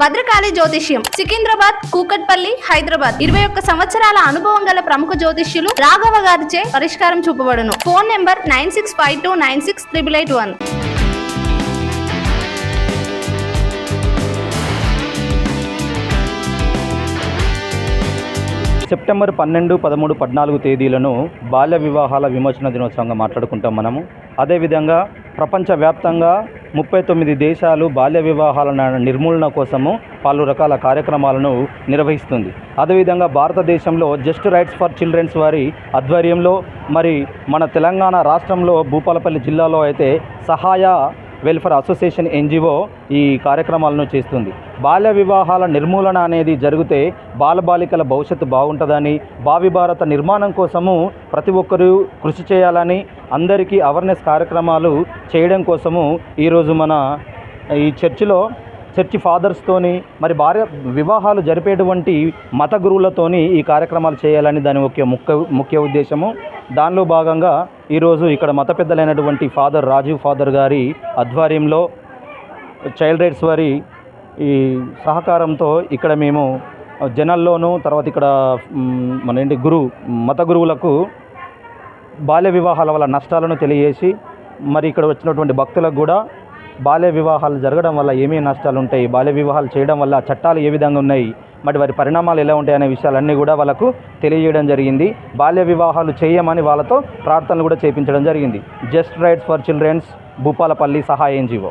భద్రకాళి జ్యోతిష్యం సికింద్రాబాద్ కూకట్పల్లి హైదరాబాద్. ఇరవై ఒక్క సంవత్సరాల అనుభవం గల ప్రముఖ జ్యోతిష్యులు రాఘవ గారిచే పరిష్కారం చూపబడును. Phone number nine six five two nine six triple eight one. September పన్నెండు పదమూడు పద్నాలుగు తేదీలను బాల్య వివాహాల విమోచన దినోత్సవంగా మాట్లాడుకుంటాం మనము. అదేవిధంగా ప్రపంచవ్యాప్తంగా ముప్పై తొమ్మిది దేశాలు బాల్య వివాహాల నిర్మూలన కోసము పలు రకాల కార్యక్రమాలను నిర్వహిస్తుంది. అదేవిధంగా భారతదేశంలో జస్ట్ రైట్స్ ఫర్ చిల్డ్రన్స్ వారి ఆధ్వర్యంలో మరి మన తెలంగాణ రాష్ట్రంలో భూపాలపల్లి జిల్లాలో అయితే సహాయ వెల్ఫేర్ అసోసియేషన్ ఎన్జిఓ ఈ కార్యక్రమాలను చేస్తుంది. బాల్య వివాహాల నిర్మూలన అనేది జరిగితే బాలబాలికల భవిష్యత్తు బాగుంటుందని భావి భారత నిర్మాణం కోసము ప్రతి ఒక్కరూ కృషి చేయాలని అందరికీ అవేర్నెస్ కార్యక్రమాలు చేయడం కోసము ఈరోజు మన ఈ చర్చిలో చర్చి ఫాదర్స్తోని మరి భార్య వివాహాలు జరిపేటువంటి మత గురువులతోని ఈ కార్యక్రమాలు చేయాలని దాని ముఖ్య ముఖ్య ముఖ్య ఉద్దేశము. దానిలో భాగంగా ఈరోజు ఇక్కడ మత పెద్దలైనటువంటి ఫాదర్ రాజీవ్ ఫాదర్ గారి ఆధ్వర్యంలో చైల్డ్ రైట్స్ వారి ఈ సహకారంతో ఇక్కడ మేము జనాల్లోనూ తర్వాత ఇక్కడ మన ఏంటి గురు మత గురువులకు బాల్య వివాహాల వల్ల నష్టాలను తెలియజేసి మరి ఇక్కడ వచ్చినటువంటి భక్తులకు కూడా బాల్య వివాహాలు జరగడం వల్ల ఏమేమి నష్టాలు ఉంటాయి బాల్య వివాహాలు చేయడం వల్ల చట్టాలు ఏ విధంగా ఉన్నాయి మరి వారి పరిణామాలు ఎలా ఉంటాయి అనే విషయాలన్నీ కూడా వాళ్ళకు తెలియజేయడం జరిగింది. బాల్య వివాహాలు చేయమని వాళ్ళతో ప్రార్థనలు కూడా చేయించడం జరిగింది. Just rights for childrens Bhupalpally Sahaya NGO.